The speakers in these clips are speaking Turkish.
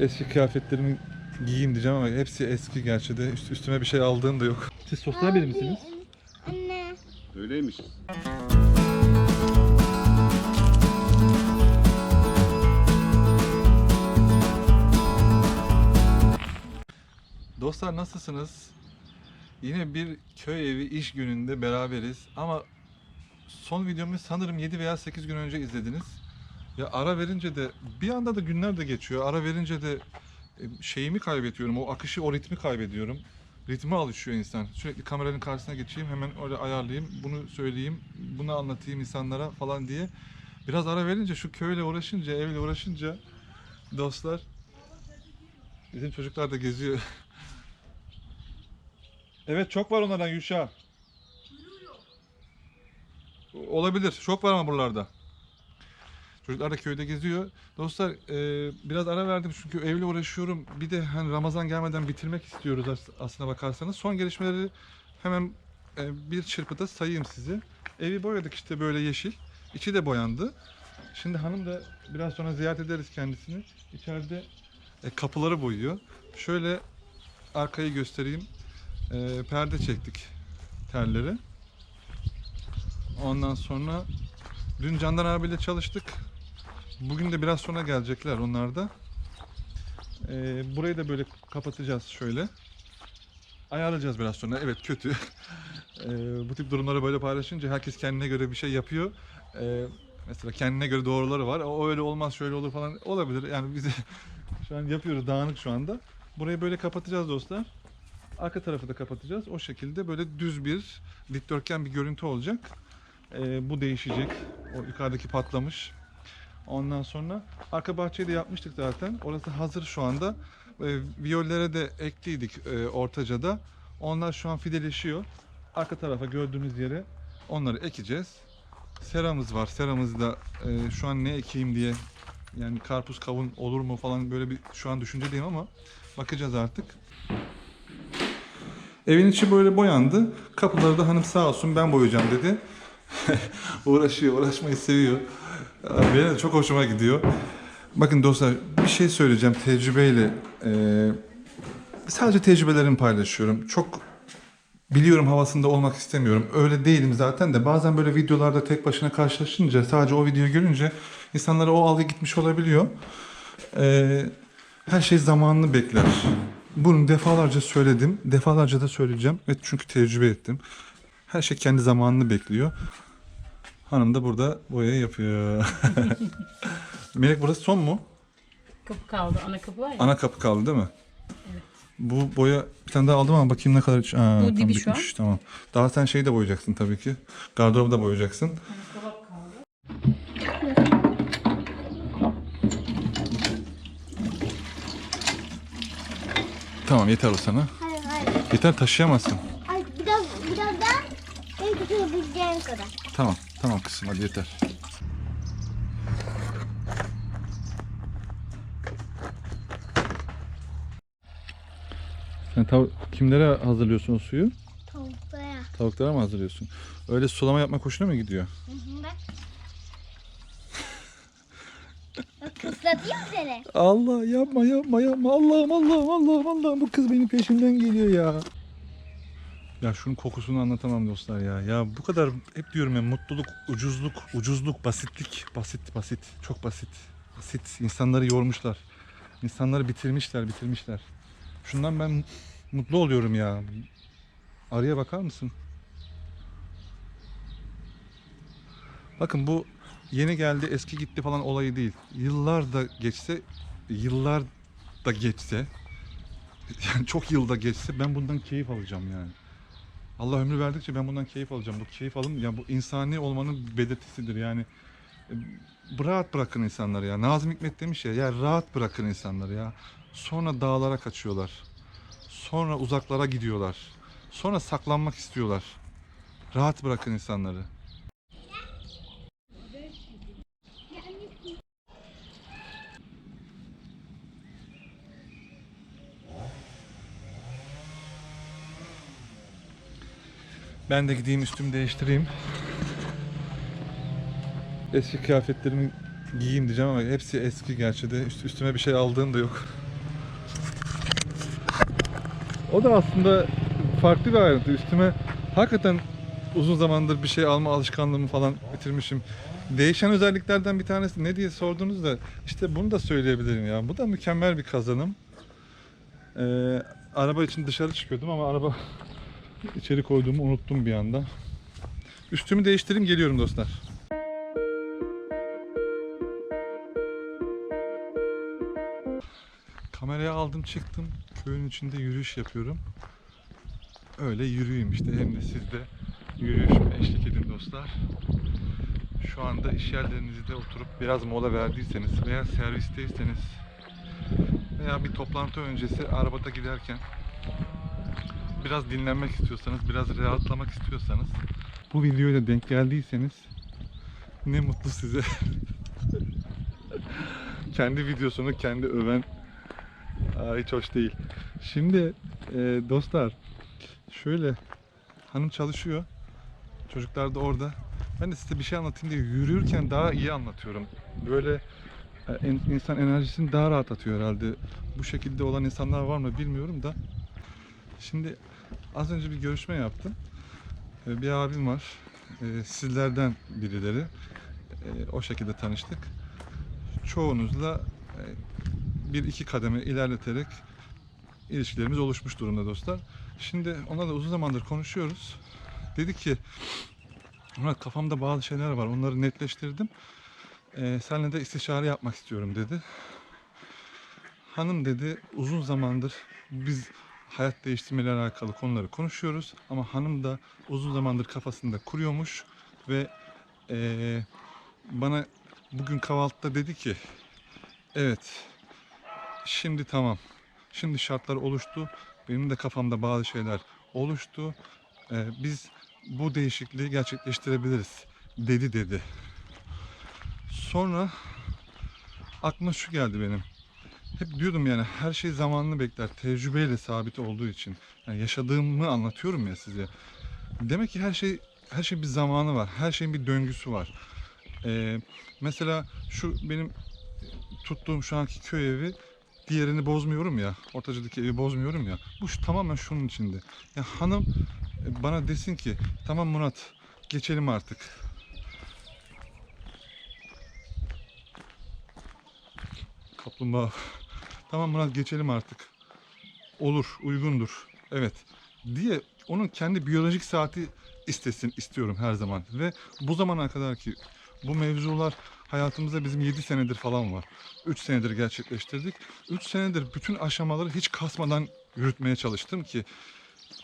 Eski kıyafetlerimi giyeyim diyeceğim ama hepsi eski gerçi de Üst- üstüme bir şey aldığım da yok. Siz sosyal biri misiniz? Anne. Öyleymiş. Dostlar nasılsınız? Yine bir köy evi iş gününde beraberiz ama son videomu sanırım 7 veya 8 gün önce izlediniz. Ya ara verince de bir anda da günler de geçiyor. Ara verince de e, şeyimi kaybediyorum. O akışı, o ritmi kaybediyorum. Ritme alışıyor insan. Sürekli kameranın karşısına geçeyim, hemen öyle ayarlayayım, bunu söyleyeyim, bunu anlatayım insanlara falan diye. Biraz ara verince şu köyle uğraşınca, evle uğraşınca dostlar bizim çocuklar da geziyor. Evet çok var onlardan Yuşa. Olabilir. Çok var ama buralarda. Çocuklar da köyde geziyor. Dostlar e, biraz ara verdim çünkü evle uğraşıyorum. Bir de hani Ramazan gelmeden bitirmek istiyoruz as- aslına bakarsanız. Son gelişmeleri hemen e, bir çırpıda sayayım sizi. Evi boyadık işte böyle yeşil. İçi de boyandı. Şimdi hanım da biraz sonra ziyaret ederiz kendisini. İçeride e, kapıları boyuyor. Şöyle arkayı göstereyim. E, perde çektik telleri. Ondan sonra dün Candan abiyle çalıştık. Bugün de biraz sonra gelecekler onlar da. E, burayı da böyle kapatacağız şöyle. Ayarlayacağız biraz sonra. Evet kötü. E, bu tip durumları böyle paylaşınca herkes kendine göre bir şey yapıyor. E, mesela kendine göre doğruları var. O öyle olmaz şöyle olur falan olabilir. Yani biz şu an yapıyoruz dağınık şu anda. Burayı böyle kapatacağız dostlar. Arka tarafı da kapatacağız. O şekilde böyle düz bir dikdörtgen bir görüntü olacak. Ee, bu değişecek. O yukarıdaki patlamış. Ondan sonra arka bahçeyi de yapmıştık zaten. Orası hazır şu anda. Ee, viyollere de ekliydik e, ortacada. Onlar şu an fideleşiyor. Arka tarafa gördüğünüz yere onları ekeceğiz. Seramız var. Seramızı da e, şu an ne ekeyim diye yani karpuz kavun olur mu falan böyle bir şu an düşüncedeyim ama bakacağız artık. Evin içi böyle boyandı. Kapıları da hanım sağ olsun ben boyayacağım dedi. Uğraşıyor, uğraşmayı seviyor. Benim de çok hoşuma gidiyor. Bakın dostlar bir şey söyleyeceğim tecrübeyle. Ee, sadece tecrübelerimi paylaşıyorum. Çok biliyorum havasında olmak istemiyorum. Öyle değilim zaten de bazen böyle videolarda tek başına karşılaşınca sadece o videoyu görünce insanlara o algı gitmiş olabiliyor. Ee, her şey zamanını bekler. Bunu defalarca söyledim. Defalarca da söyleyeceğim. Evet çünkü tecrübe ettim. Her şey kendi zamanını bekliyor. Hanım da burada boyayı yapıyor. Melek burası son mu? Kapı kaldı. Ana kapı var ya. Ana kapı kaldı değil mi? Bu boya bir tane daha aldım ama bakayım ne kadar... Aa, Bu tam dibi şu an. bitmiş, Tamam. Daha sen şeyi de boyayacaksın tabii ki. Gardırobu da boyayacaksın. Dolap kaldı. Tamam yeter o sana. Hayır hayır. Yeter taşıyamazsın. Ay biraz biraz daha en tutabileceğin kadar. Tamam. Tamam kızım hadi yeter. Sen tav- kimlere hazırlıyorsun o suyu? Tavuklara. Tavuklara mı hazırlıyorsun? Öyle sulama yapmak hoşuna mı gidiyor? Hı hı bak. Seni. Allah yapma yapma yapma Allah'ım Allah'ım Allah'ım Allah'ım bu kız benim peşimden geliyor ya. Ya şunun kokusunu anlatamam dostlar ya. Ya bu kadar hep diyorum ya mutluluk, ucuzluk, ucuzluk, basitlik, basit basit, çok basit. Basit insanları yormuşlar. İnsanları bitirmişler, bitirmişler. Şundan ben mutlu oluyorum ya. Arıya bakar mısın? Bakın bu yeni geldi eski gitti falan olayı değil. Yıllar da geçse, yıllar da geçse, yani çok yılda geçse ben bundan keyif alacağım yani. Allah ömrü verdikçe ben bundan keyif alacağım. Bu keyif alın ya bu insani olmanın belirtisidir yani. E, Rahat bırakın insanları ya. Nazım Hikmet demiş ya ya rahat bırakın insanları ya. Sonra dağlara kaçıyorlar. Sonra uzaklara gidiyorlar. Sonra saklanmak istiyorlar. Rahat bırakın insanları. Ben de gideyim üstümü değiştireyim. Eski kıyafetlerimi giyeyim diyeceğim ama hepsi eski gerçi de Üst- üstüme bir şey aldığım da yok. O da aslında farklı bir ayrıntı. Üstüme hakikaten uzun zamandır bir şey alma alışkanlığımı falan bitirmişim. Değişen özelliklerden bir tanesi ne diye sordunuz da işte bunu da söyleyebilirim ya. Bu da mükemmel bir kazanım. Ee, araba için dışarı çıkıyordum ama araba içeri koyduğumu unuttum bir anda. Üstümü değiştireyim geliyorum dostlar. Kamerayı aldım çıktım. Köyün içinde yürüyüş yapıyorum. Öyle yürüyeyim işte hem de siz de yürüyüşüme eşlik edin dostlar. Şu anda iş yerlerinizde oturup biraz mola verdiyseniz veya servisteyseniz veya bir toplantı öncesi arabada giderken biraz dinlenmek istiyorsanız, biraz rahatlamak istiyorsanız bu videoya da denk geldiyseniz ne mutlu size. kendi videosunu kendi öven Aa, hiç hoş değil. Şimdi e, dostlar şöyle hanım çalışıyor. Çocuklar da orada. Ben de size bir şey anlatayım diye yürürken daha iyi anlatıyorum. Böyle e, insan enerjisini daha rahat atıyor herhalde. Bu şekilde olan insanlar var mı bilmiyorum da. Şimdi az önce bir görüşme yaptım. E, Bir abim var. E, Sizlerden birileri. E, O şekilde tanıştık. Çoğunuzla e, bir iki kademe ilerleterek ilişkilerimiz oluşmuş durumda dostlar. Şimdi ona da uzun zamandır konuşuyoruz. Dedi ki Murat kafamda bazı şeyler var onları netleştirdim. Ee, seninle de istişare yapmak istiyorum dedi. Hanım dedi uzun zamandır biz hayat değiştirmeyle alakalı konuları konuşuyoruz. Ama hanım da uzun zamandır kafasında kuruyormuş ve ee, bana bugün kahvaltıda dedi ki evet Şimdi tamam. Şimdi şartlar oluştu. Benim de kafamda bazı şeyler oluştu. Ee, biz bu değişikliği gerçekleştirebiliriz dedi dedi. Sonra aklıma şu geldi benim. Hep diyordum yani her şey zamanını bekler. Tecrübeyle sabit olduğu için. Yani yaşadığımı anlatıyorum ya size. Demek ki her şey her şeyin bir zamanı var. Her şeyin bir döngüsü var. Ee, mesela şu benim tuttuğum şu anki köy evi diğerini bozmuyorum ya. Ortacıdaki evi bozmuyorum ya. Bu şu, tamamen şunun içinde. Ya hanım e, bana desin ki tamam Murat geçelim artık. Kaplumbağa. Tamam Murat geçelim artık. Olur, uygundur. Evet. Diye onun kendi biyolojik saati istesin istiyorum her zaman. Ve bu zamana kadar ki bu mevzular hayatımızda bizim 7 senedir falan var. 3 senedir gerçekleştirdik. 3 senedir bütün aşamaları hiç kasmadan yürütmeye çalıştım ki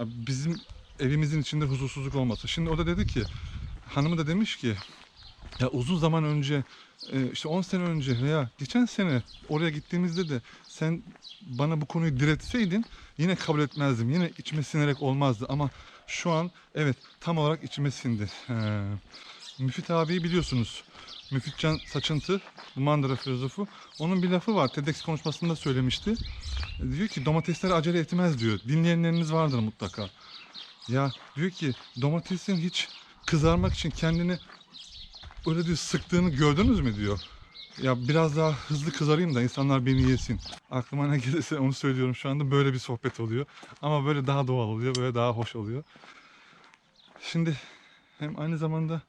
bizim evimizin içinde huzursuzluk olmasın. Şimdi o da dedi ki hanımı da demiş ki ya uzun zaman önce e, işte 10 sene önce veya geçen sene oraya gittiğimizde de sen bana bu konuyu diretseydin yine kabul etmezdim. Yine içime sinerek olmazdı ama şu an evet tam olarak içime sindi. He. Müfit abiyi biliyorsunuz. Müfitcan Saçıntı, bu Mandıra filozofu. Onun bir lafı var. TEDx konuşmasında söylemişti. Diyor ki domatesler acele etmez diyor. Dinleyenleriniz vardır mutlaka. Ya diyor ki domatesin hiç kızarmak için kendini öyle diyor sıktığını gördünüz mü diyor. Ya biraz daha hızlı kızarayım da insanlar beni yesin. Aklıma ne gelirse onu söylüyorum şu anda. Böyle bir sohbet oluyor. Ama böyle daha doğal oluyor. Böyle daha hoş oluyor. Şimdi hem aynı zamanda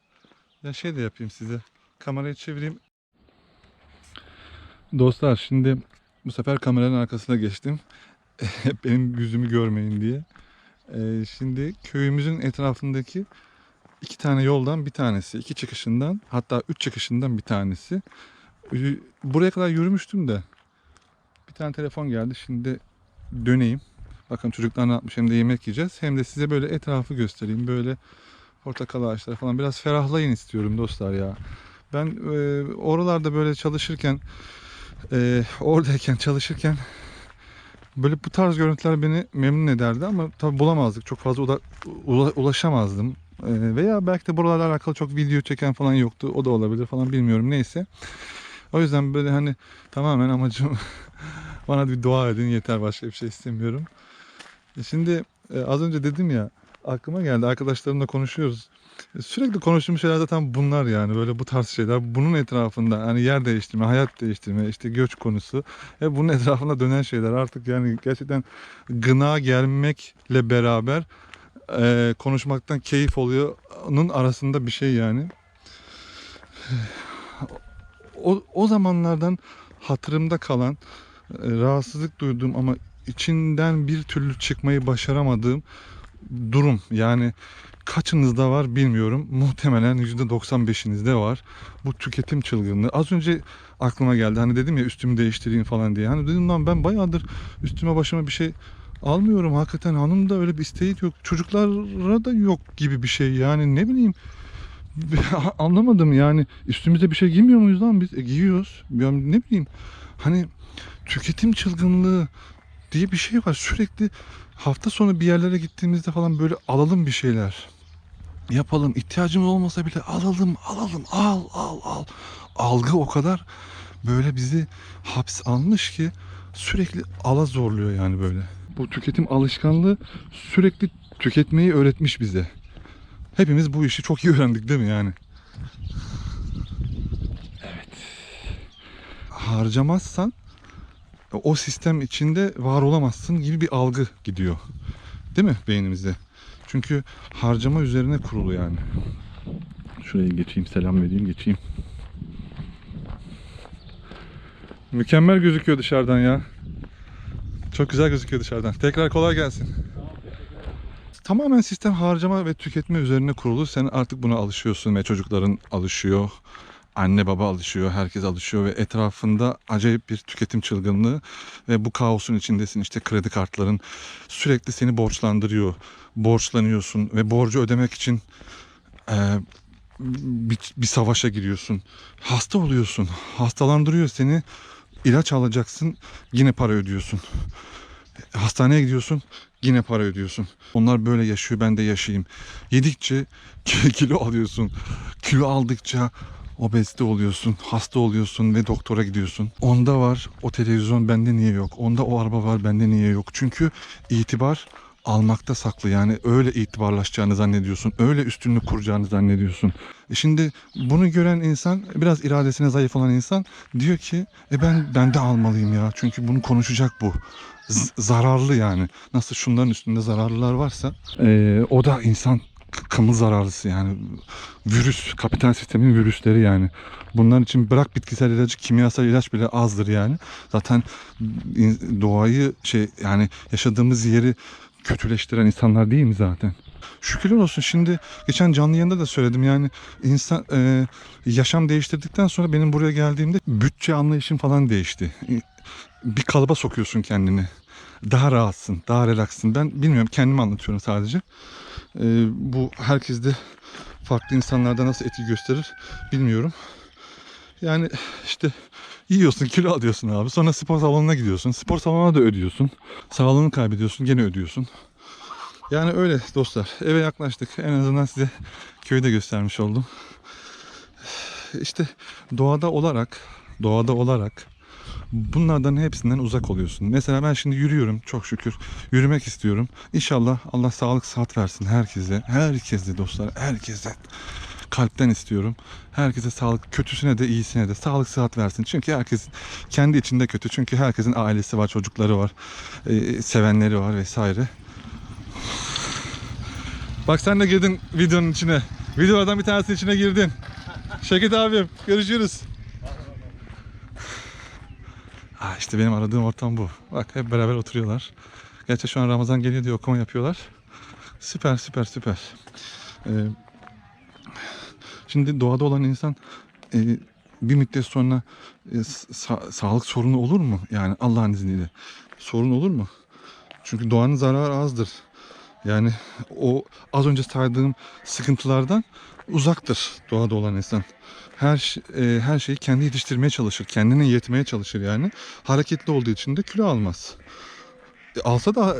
ya şey de yapayım size. Kamerayı çevireyim. Dostlar şimdi bu sefer kameranın arkasına geçtim. Benim yüzümü görmeyin diye. Ee, şimdi köyümüzün etrafındaki iki tane yoldan bir tanesi, iki çıkışından hatta üç çıkışından bir tanesi. Buraya kadar yürümüştüm de bir tane telefon geldi. Şimdi döneyim. Bakın çocuklar ne yapmış hem de yemek yiyeceğiz. Hem de size böyle etrafı göstereyim. Böyle portakal ağaçları falan biraz ferahlayın istiyorum dostlar ya. Ben e, oralarda böyle çalışırken e, oradayken çalışırken böyle bu tarz görüntüler beni memnun ederdi ama tabi bulamazdık. Çok fazla ula- ula- ulaşamazdım. E, veya belki de buralarla alakalı çok video çeken falan yoktu. O da olabilir falan bilmiyorum neyse. O yüzden böyle hani tamamen amacım bana bir dua edin yeter başka bir şey istemiyorum. E, Şimdi e, az önce dedim ya aklıma geldi arkadaşlarımla konuşuyoruz. Sürekli konuştuğumuz şeyler zaten bunlar yani böyle bu tarz şeyler. Bunun etrafında hani yer değiştirme, hayat değiştirme, işte göç konusu. Hep bunun etrafında dönen şeyler artık yani gerçekten gına gelmekle beraber e, konuşmaktan keyif oluyor. Onun arasında bir şey yani. O, o zamanlardan hatırımda kalan e, rahatsızlık duyduğum ama içinden bir türlü çıkmayı başaramadığım durum yani kaçınızda var bilmiyorum. Muhtemelen %95'inizde var. Bu tüketim çılgınlığı. Az önce aklıma geldi. Hani dedim ya üstümü değiştireyim falan diye. Hani dedim lan ben bayağıdır üstüme başıma bir şey almıyorum. Hakikaten hanım da öyle bir isteği yok. Çocuklara da yok gibi bir şey. Yani ne bileyim anlamadım yani üstümüze bir şey giymiyor muyuz lan biz? E, giyiyoruz. Ya ne bileyim hani tüketim çılgınlığı diye bir şey var. Sürekli hafta sonu bir yerlere gittiğimizde falan böyle alalım bir şeyler. Yapalım. ihtiyacımız olmasa bile alalım, alalım, al, al, al. Algı o kadar böyle bizi haps almış ki sürekli ala zorluyor yani böyle. Bu tüketim alışkanlığı sürekli tüketmeyi öğretmiş bize. Hepimiz bu işi çok iyi öğrendik değil mi yani? Evet. Harcamazsan o sistem içinde var olamazsın gibi bir algı gidiyor. Değil mi beynimizde? Çünkü harcama üzerine kurulu yani. Şuraya geçeyim, selam vereyim, geçeyim. Mükemmel gözüküyor dışarıdan ya. Çok güzel gözüküyor dışarıdan. Tekrar kolay gelsin. Tamamen sistem harcama ve tüketme üzerine kurulu. Sen artık buna alışıyorsun ve çocukların alışıyor. Anne baba alışıyor, herkes alışıyor ve etrafında acayip bir tüketim çılgınlığı ve bu kaosun içindesin. İşte kredi kartların sürekli seni borçlandırıyor. Borçlanıyorsun ve borcu ödemek için e, bir, bir savaşa giriyorsun. Hasta oluyorsun. Hastalandırıyor seni. İlaç alacaksın. Yine para ödüyorsun. Hastaneye gidiyorsun. Yine para ödüyorsun. Onlar böyle yaşıyor ben de yaşayayım. Yedikçe kilo alıyorsun. Kilo aldıkça obezite oluyorsun, hasta oluyorsun ve doktora gidiyorsun. Onda var o televizyon bende niye yok? Onda o araba var bende niye yok? Çünkü itibar almakta saklı. Yani öyle itibarlaşacağını zannediyorsun. Öyle üstünlük kuracağını zannediyorsun. E şimdi bunu gören insan, biraz iradesine zayıf olan insan diyor ki e ben ben de almalıyım ya. Çünkü bunu konuşacak bu. Z- zararlı yani. Nasıl şunların üstünde zararlılar varsa e, o da insan k- kamu zararlısı yani virüs kapital sistemin virüsleri yani bunlar için bırak bitkisel ilacı kimyasal ilaç bile azdır yani zaten doğayı şey yani yaşadığımız yeri kötüleştiren insanlar değil mi zaten? Şükürler olsun. Şimdi geçen canlı yayında da söyledim. Yani insan e, yaşam değiştirdikten sonra benim buraya geldiğimde bütçe anlayışım falan değişti. Bir kalıba sokuyorsun kendini. Daha rahatsın daha relaksın ben bilmiyorum kendimi anlatıyorum sadece. Ee, bu herkeste farklı insanlarda nasıl etki gösterir bilmiyorum. Yani işte yiyorsun kilo alıyorsun abi sonra spor salonuna gidiyorsun spor salonuna da ödüyorsun sağlığını kaybediyorsun gene ödüyorsun. Yani öyle dostlar eve yaklaştık en azından size köyü de göstermiş oldum. İşte doğada olarak doğada olarak bunlardan hepsinden uzak oluyorsun. Mesela ben şimdi yürüyorum çok şükür. Yürümek istiyorum. İnşallah Allah sağlık sıhhat versin herkese. Herkese dostlar, herkese. Kalpten istiyorum. Herkese sağlık, kötüsüne de iyisine de sağlık sıhhat versin. Çünkü herkes kendi içinde kötü. Çünkü herkesin ailesi var, çocukları var, e, sevenleri var vesaire. Bak sen de girdin videonun içine. Videolardan bir tanesinin içine girdin. Şevket abim görüşürüz. Ha işte benim aradığım ortam bu. Bak hep beraber oturuyorlar. Gerçi şu an Ramazan geliyor diye okuma yapıyorlar. Süper süper süper. Ee, şimdi doğada olan insan e, bir müddet sonra e, sa- sağlık sorunu olur mu? Yani Allah'ın izniyle. Sorun olur mu? Çünkü doğanın zararı azdır. Yani o az önce saydığım sıkıntılardan uzaktır doğada olan insan. Her e, her şeyi kendi yetiştirmeye çalışır, kendine yetmeye çalışır yani. Hareketli olduğu için de kilo almaz. E, alsa da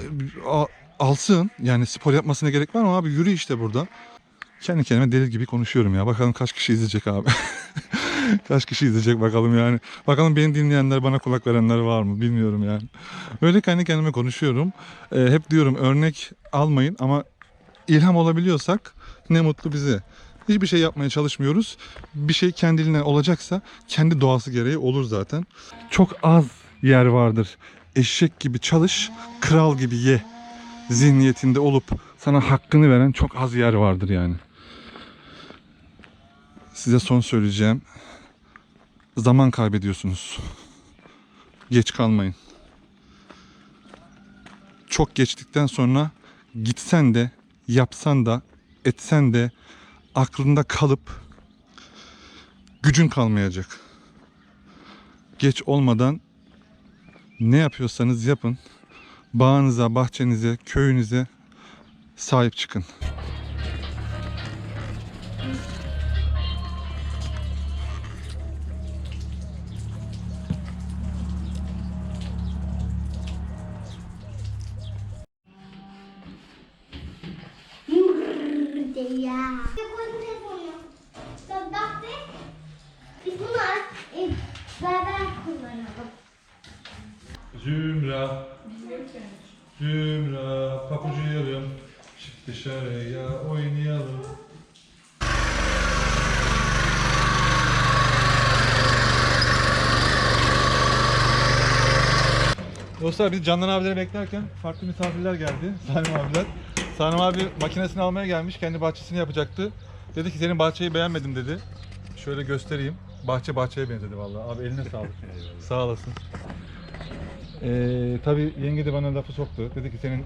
a- alsın. Yani spor yapmasına gerek var mı abi? Yürü işte burada. Kendi kendime deli gibi konuşuyorum ya. Bakalım kaç kişi izleyecek abi. kaç kişi izleyecek bakalım yani. Bakalım beni dinleyenler, bana kulak verenler var mı bilmiyorum yani. Öyle kendi kendime konuşuyorum. E, hep diyorum örnek almayın ama ilham olabiliyorsak Ne mutlu bize. Hiçbir şey yapmaya çalışmıyoruz. Bir şey kendiliğinden olacaksa kendi doğası gereği olur zaten. Çok az yer vardır. Eşek gibi çalış, kral gibi ye. Zihniyetinde olup sana hakkını veren çok az yer vardır yani. Size son söyleyeceğim. Zaman kaybediyorsunuz. Geç kalmayın. Çok geçtikten sonra gitsen de, yapsan da, etsen de aklında kalıp gücün kalmayacak. Geç olmadan ne yapıyorsanız yapın. Bağınıza, bahçenize, köyünüze sahip çıkın. Burada ya. Koydum telefonu. Bak bak be. Biz bunu e, beraber kullanalım. Zümra. Zümra. Papucuyalım. Çık dışarıya oynayalım. Dostlar biz Candan abileri beklerken farklı misafirler geldi. Salim abiler. Salim abi makinesini almaya gelmiş. Kendi bahçesini yapacaktı. Dedi ki senin bahçeyi beğenmedim dedi. Şöyle göstereyim. Bahçe bahçeye benzedi vallahi. Abi eline sağlık. Sağ olasın. Ee, tabii yenge de bana lafı soktu. Dedi ki senin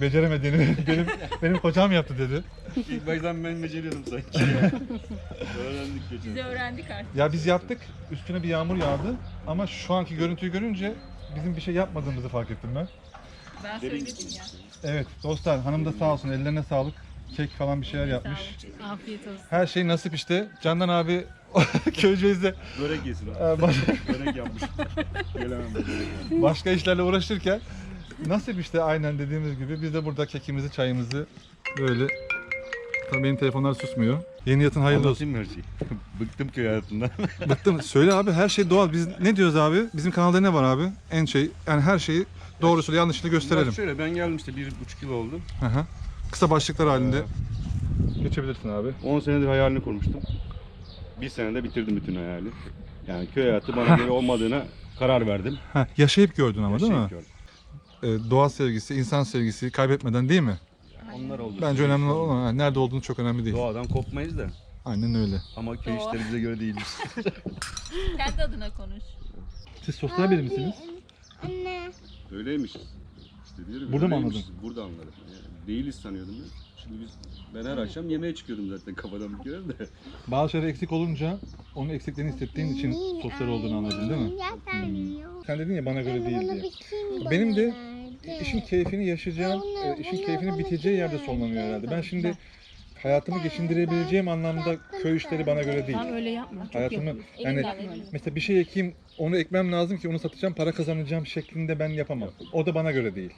beceremediğini benim benim kocam yaptı dedi. İlk baştan ben beceriyordum sanki. Öğrendik geçen. Biz öğrendik artık. Ya biz yaptık. Üstüne bir yağmur yağdı. Ama şu anki görüntüyü görünce bizim bir şey yapmadığımızı fark ettim ben. Ben söyledim ya. Evet dostlar hanım da sağ olsun ellerine sağlık. Kek falan bir şeyler yapmış. Afiyet olsun. Her şey nasip işte. Candan abi köyceğizde Börek yesin abi. e, baş- Börek yapmış. Gelemem ben börek yapmış. başka işlerle uğraşırken nasip işte aynen dediğimiz gibi biz de burada kekimizi çayımızı böyle Tabii benim telefonlar susmuyor. Yeni yatın hayırlı olsun. Anlatayım mı her şeyi? Bıktım köy hayatından. Bıktım. Söyle abi her şey doğal. Biz ne diyoruz abi? Bizim kanalda ne var abi? En şey yani her şeyi doğrusuyla yanlışını gösterelim. Bak şöyle ben geldim işte bir buçuk yıl oldu. Hı hı. Kısa başlıklar halinde geçebilirsin abi. 10 senedir hayalini kurmuştum. Bir senede bitirdim bütün hayali. Yani köy hayatı bana göre olmadığına karar verdim. Ha, yaşayıp gördün ama değil mi? Yaşayıp gördüm. Ee, doğa sevgisi, insan sevgisi kaybetmeden değil mi? Onlar oldu. Bence önemli olan ha, nerede olduğunu çok önemli değil. Doğadan kopmayız da. Aynen öyle. Ama köy Doğa. işleri bize göre değilmiş. Kendi adına konuş. Siz sosyal biri misiniz? Anne. Öyleymişiz. İşte diyorum Burada mı öyleymişiz. Burada anladım. Yani değiliz sanıyordum ben. Şimdi biz ben her akşam yemeğe çıkıyordum zaten kafadan bir kere de. Bazı şeyler eksik olunca onun eksiklerini hissettiğin için sosyal olduğunu anladın değil mi? Sen dedin ya bana göre değil diye. Benim de İşin keyfini yaşayacağım, e, işin keyfini biteceği yerde sollanıyor herhalde. Ben şimdi hayatımı geçindirebileceğim anlamda köy işleri bana göre değil. Tamam öyle yapma. Çok Hayatımı yapıyorsun. yani mesela bir şey ekeyim, onu ekmem lazım ki onu satacağım, para kazanacağım şeklinde ben yapamam. O da bana göre değil.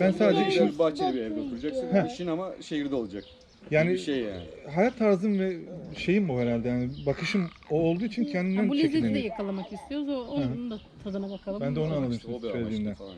Ben sadece işin bir bahçeli bir evde kuracaksın. Heh. İşin ama şehirde olacak. yani bir şey yani. hayat tarzım ve şeyim bu herhalde yani bakışım o olduğu için Ha, kendimden bu lezzeti de çekinemiyorum. yakalamak istiyoruz. O, onun da tadına bakalım. Ben de onu anladım İşte o bir amaçlı söylediğinden. falan.